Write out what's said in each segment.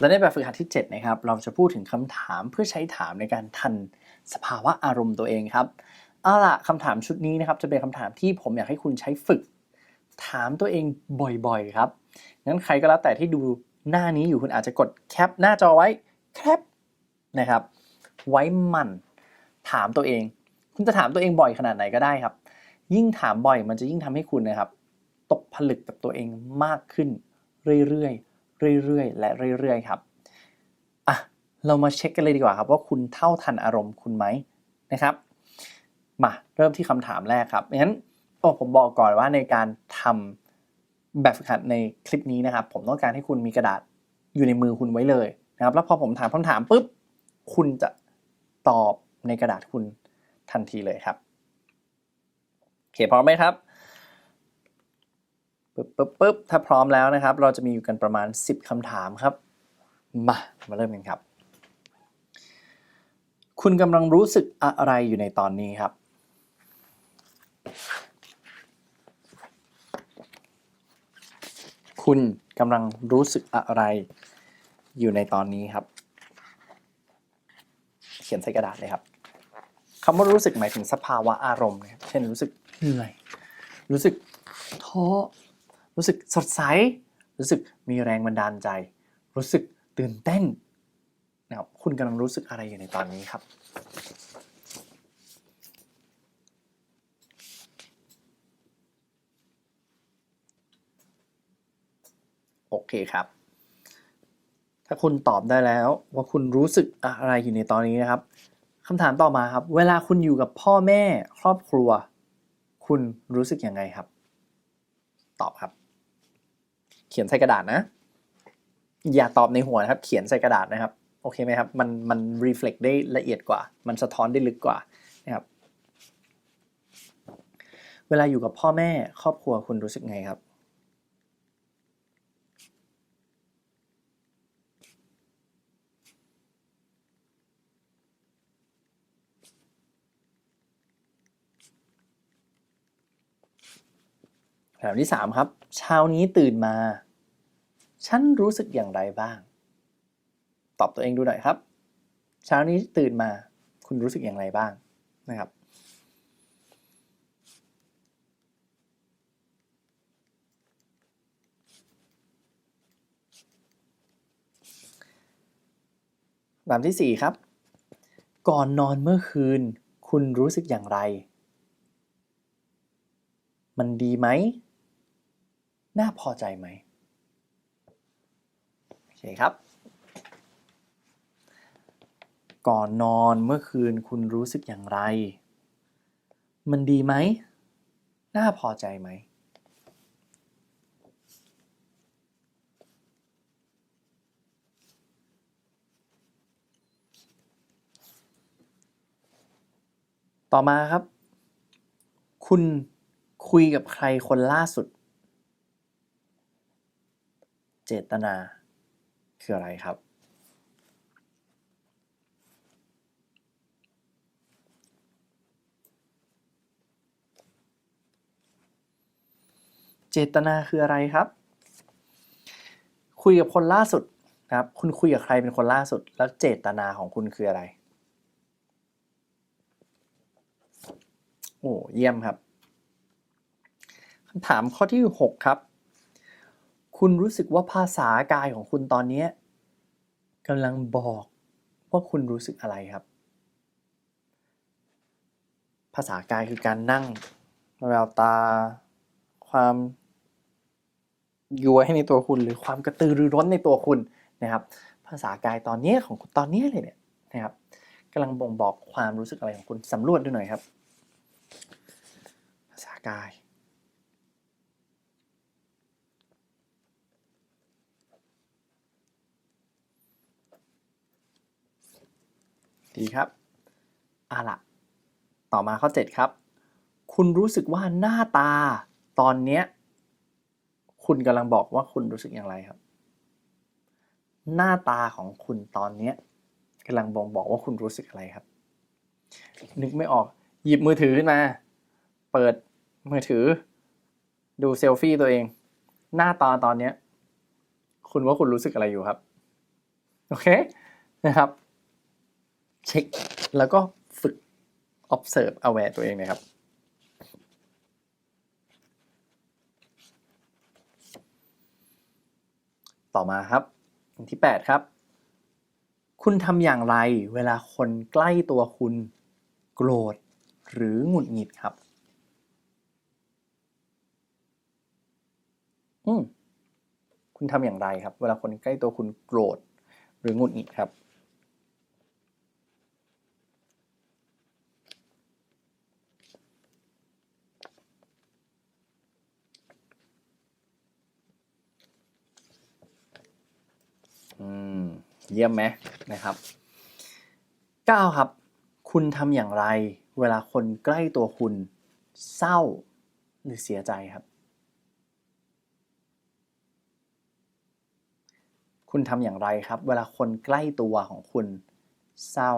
และในแบบฝึกหัดที่7นะครับเราจะพูดถึงคำถามเพื่อใช้ถามในการทันสภาวะอารมณ์ตัวเองครับเอาล่ะคำถามชุดนี้นะครับจะเป็นคำถามที่ผมอยากให้คุณใช้ฝึก ถามตัวเองบ่อยๆครับงั้นใครก็แล้วแต่ที่ดูหน้านี้อยู่คุณอาจจะกดแคปหน้าจอไว้แคปนะครับ ไว้มันถามตัวเอง คุณจะถามตัวเองบ่อยขนาดไหนก็ได้ครับ ยิ่งถามบ่อยมันจะยิ่งทำให้คุณนะครับ ตกผลึกกับตัวเองมากขึ้นเรื่อยๆ เรื่อยๆ และเรื่อยๆครับอะเรามาเช็คกันเลยดีกว่าครับ ว่าคุณเท่าทันอารมณ์คุณไหมนะครับมาเริ่มที่คำถามแรกครับงั้นโอ้ผมบอกก่อนว่าในการทำแบบฝึกหัดในคลิปนี้นะครับ ผมต้องการให้คุณมีกระดาษอยู่ในมือคุณไว้เลยนะครับ แล้วพอผมถามคำถามปุ๊บคุณจะตอบในกระดาษคุณทันทีเลยครับโอเคพร้อมไหมครับ ปึ๊บปึ๊บปึ๊บถ้าพร้อมแล้วนะครับ เราจะมีอยู่กันประมาณ 10คำถามครับ มา มาเริ่มกันครับ คุณกำลังรู้สึกอะไรอยู่ในตอนนี้ครับ คุณกำลังรู้สึกอะไรอยู่ในตอนนี้ครับ เขียนใส่กระดาษเลยครับคำว่ารู้สึกหมายถึงสภาวะอารมณ์นะครับเช่นรู้สึกเหนื่อย รู้สึกท้อ รู้สึกสดใส รู้สึกมีแรงบันดาลใจ รู้สึกตื่นเต้นนะครับคุณกำลังรู้สึกอะไรอยู่ในตอนนี้ครับโอเคครับ ถ้าคุณตอบได้แล้วว่าคุณรู้สึกอะไรอยู่ในตอนนี้นะครับคำถามต่อมาครับ เวลาคุณอยู่กับพ่อแม่ครอบครัว คุณรู้สึกยังไงครับ ตอบครับ เขียนใส่กระดาษนะ อย่าตอบในหัวนะครับ เขียนใส่กระดาษนะครับ โอเคไหมครับ มันมัน reflect ได้ละเอียดกว่า มันสะท้อนได้ลึกกว่านะครับ เวลาอยู่กับพ่อแม่ครอบครัวคุณรู้สึกไงครับ คำถามที่ 3 ครับ เช้านี้ตื่นมา ฉันรู้สึกอย่างไรบ้าง ตอบตัวเองดูหน่อยครับ เช้านี้ตื่นมา คุณรู้สึกอย่างไรบ้างนะครับคำถามที่ 4 ครับ ก่อนนอนเมื่อคืน คุณรู้สึกอย่างไร มันดีไหม น่าพอใจไหมโอเคครับ ก่อนนอนเมื่อคืนคุณรู้สึกอย่างไร มันดีไหม น่าพอใจไหมต่อมาครับ คุณคุยกับใครคนล่าสุด เจตนา คืออะไรครับ เจตนาคืออะไรครับ คุยกับคนล่าสุดนะครับ คุณคุยกับใครเป็นคนล่าสุด แล้วเจตนาของคุณคืออะไร โอ้เยี่ยมครับคำถามข้อที่ 6 ครับ คุณรู้สึกว่าภาษากายของคุณตอนนี้กำลังบอกว่าคุณรู้สึกอะไรครับ ภาษากายคือการนั่งแววตา ความยัวให้ในตัวคุณหรือความกระตือรือร้นในตัวคุณนะครับ ภาษากายตอนนี้ของคุณตอนนี้เลยเนี่ยนะครับกำลังบ่งบอกความรู้สึกอะไรของคุณสำรวจดูหน่อยครับ ภาษากาย ดีครับอะละต่อมาข้อ 7 ครับ คุณรู้สึกว่าหน้าตาตอนเนี้ยคุณกำลังบอกว่าคุณรู้สึกอย่างไรครับ หน้าตาของคุณตอนเนี้ยกำลังบ่งบอกว่าคุณรู้สึกอะไรครับ นึกไม่ออกหยิบมือถือขึ้นมา เปิดมือถือ ดูเซลฟี่ตัวเอง หน้าตาตอนเนี้ยคุณว่าคุณรู้สึกอะไรอยู่ครับ โอเคนะครับ เช็ค แล้วก็ฝึก observe aware ตัวเองนะครับ ต่อมาครับอันที่ 8 ครับ คุณทำอย่างไรเวลาคนใกล้ตัวคุณโกรธหรือหงุดหงิดครับ อืมคุณทำอย่างไรครับ เวลาคนใกล้ตัวคุณโกรธหรือหงุดหงิดครับ อืม เยี่ยมไหมนะครับ 9 ครับ คุณทำอย่างไร เวลาคนใกล้ตัวคุณเศร้าหรือเสียใจครับ คุณทำอย่างไรครับ เวลาคนใกล้ตัวของคุณเศร้า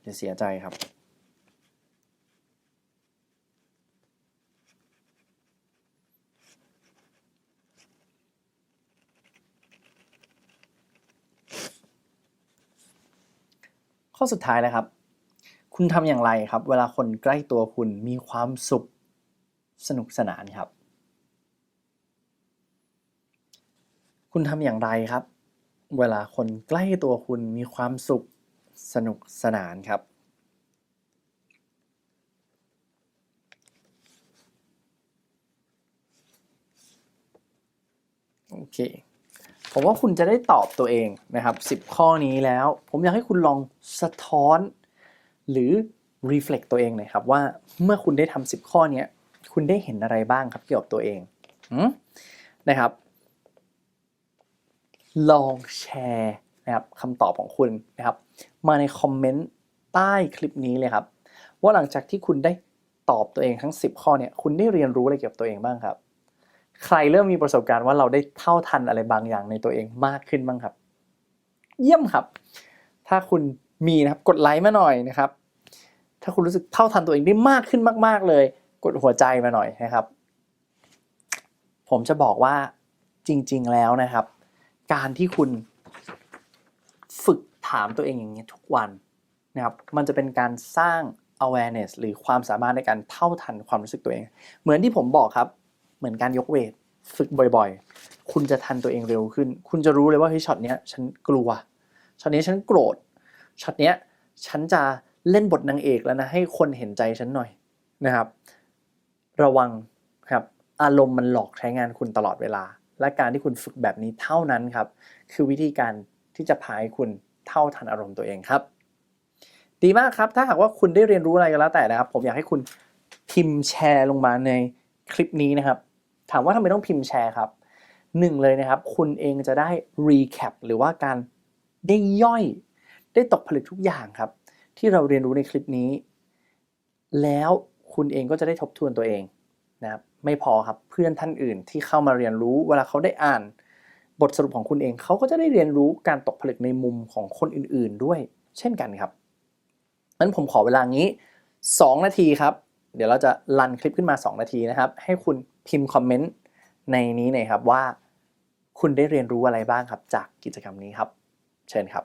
หรือเสียใจครับ ข้อสุดท้ายนะครับ คุณทำอย่างไรครับ เวลาคนใกล้ตัวคุณมีความสุขสนุกสนานครับ คุณทำอย่างไรครับ เวลาคนใกล้ตัวคุณมีความสุขสนุกสนานครับโอเค ผมว่าคุณจะได้ตอบตัวเองนะครับ 10 ข้อนี้แล้ว ผมอยากให้คุณลองสะท้อน หรือ reflect ตัวเองหน่อยครับว่าเมื่อคุณได้ทำ10 ข้อนี้คุณได้เห็นอะไรบ้างครับเกี่ยวกับตัวเองนะครับ ลองแชร์นะครับคำตอบของคุณนะครับ มาในคอมเมนต์ใต้คลิปนี้เลยครับ ว่าหลังจากที่คุณได้ตอบตัวเองทั้ง 10 ข้อเนี่ยคุณได้เรียนรู้อะไรเกี่ยวกับตัวเองบ้างครับ ใครเริ่มมีประสบการณ์ว่าเราได้เท่าทันอะไรบางอย่างในตัวเองมากขึ้นบ้างครับ เยี่ยมครับ ถ้าคุณมีนะครับกดไลค์มาหน่อยนะครับ ถ้าคุณรู้สึกเท่าทันตัวเองได้มากขึ้นมาก ๆ เลย กดหัวใจมาหน่อยนะครับ ผมจะบอกว่าจริง ๆ แล้วนะครับ การที่คุณฝึกถามตัวเองอย่างนี้ทุกวันนะครับ มันจะเป็นการสร้าง awareness หรือความสามารถในการเท่าทันความรู้สึกตัวเอง เหมือนที่ผมบอกครับ เหมือนการยกเวทฝึกบ่อยๆ คุณจะทันตัวเองเร็วขึ้น คุณจะรู้เลยว่าเฮ้ยช็อตเนี้ยฉันกลัวช็อตนี้ฉันโกรธช็อตเนี้ยฉันจะเล่นบทนางเอกแล้วนะให้คนเห็นใจฉันหน่อยนะครับ ระวังครับอารมณ์มันหลอกใช้งานคุณตลอดเวลา และการที่คุณฝึกแบบนี้เท่านั้นครับ คือวิธีการที่จะพาให้คุณเท่าทันอารมณ์ตัวเองครับ ดีมากครับถ้าหากว่าคุณได้เรียนรู้อะไรก็แล้วแต่นะครับ ผมอยากให้คุณพิมพ์แชร์ลงมาในคลิปนี้นะครับ ถามว่าทำไมต้องพิมพ์แชร์ครับหนึ่งเลยนะครับ คุณเองจะได้ recap หรือว่าการได้ย่อย ได้ตกผลึกทุกอย่างครับ ที่เราเรียนรู้ในคลิปนี้ แล้วคุณเองก็จะได้ทบทวนตัวเองนะครับไม่พอครับเพื่อนท่านอื่นที่เข้ามาเรียนรู้ เวลาเขาได้อ่าน บทสรุปของคุณเองเขาก็จะได้เรียนรู้การตกผลึกในมุมของคนอื่น ๆ ด้วย เช่นกันครับงั้นผมขอเวลางี้ 2 นาทีครับ เดี๋ยวเราจะรันคลิปขึ้นมา 2 นาทีนะครับ ให้คุณพิมพ์คอมเมนต์ในนี้หน่อยครับว่า คุณได้เรียนรู้อะไรบ้างครับจากกิจกรรมนี้ครับ เชิญครับ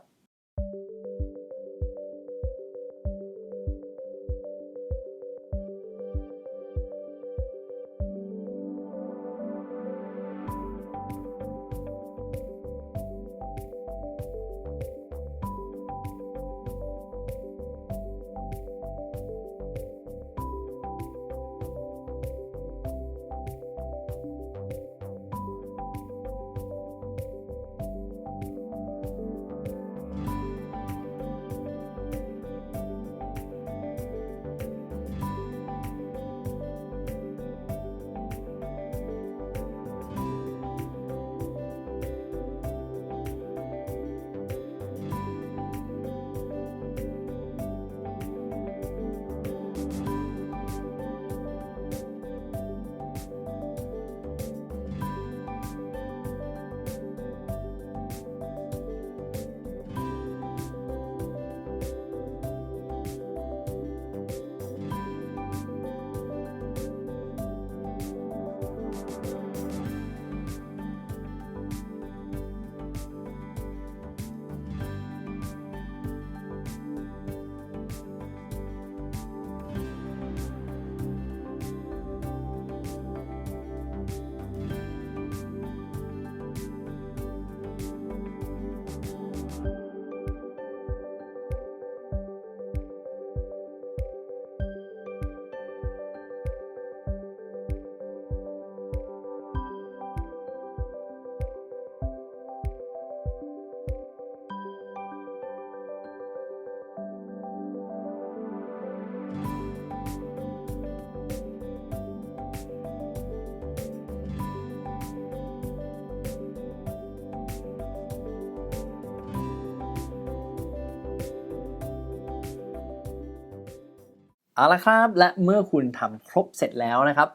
เอาละครับ และเมื่อคุณทำครบเสร็จแล้วนะครับ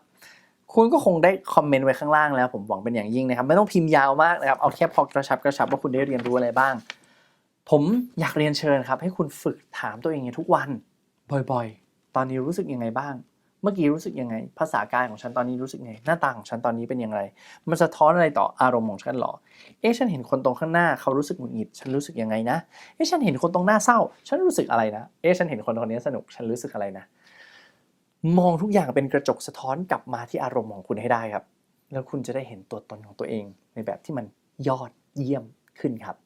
คุณก็คงได้คอมเมนต์ไว้ข้างล่างแล้ว ผมหวังเป็นอย่างยิ่งนะครับ ไม่ต้องพิมพ์ยาวมากนะครับ เอาแค่พอกระชับกระชับว่าคุณได้เรียนรู้อะไรบ้าง ผมอยากเรียนเชิญครับ ให้คุณฝึกถามตัวเองทุกวัน บ่อยๆ ตอนนี้รู้สึกยังไงบ้าง เมื่อกี้รู้สึกยังไง ภาษากายของฉันตอนนี้รู้สึกไง หน้าตาของฉันตอนนี้เป็นอย่างไร มันสะท้อนอะไรต่ออารมณ์ของฉันหรอ เอ๊ะฉันเห็นคนตรงข้างหน้าเขารู้สึกหงุดหงิด ฉันรู้สึกยังไงนะ เอ๊ะฉันเห็นคนตรงหน้าเศร้า ฉันรู้สึกอะไรนะ เอ๊ะฉันเห็นคนคนนี้สนุก ฉันรู้สึกอะไรนะ มองทุกอย่างเป็นกระจกสะท้อนกลับมาที่อารมณ์ของคุณให้ได้ครับ แล้วคุณจะได้เห็นตัวตนของตัวเอง ในแบบที่มันยอดเยี่ยมขึ้นครับ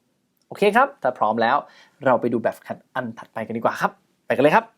โอเคครับ ถ้าพร้อมแล้ว เราไปดูแบบอันถัดไปกันดีกว่าครับ ไปกันเลยครับ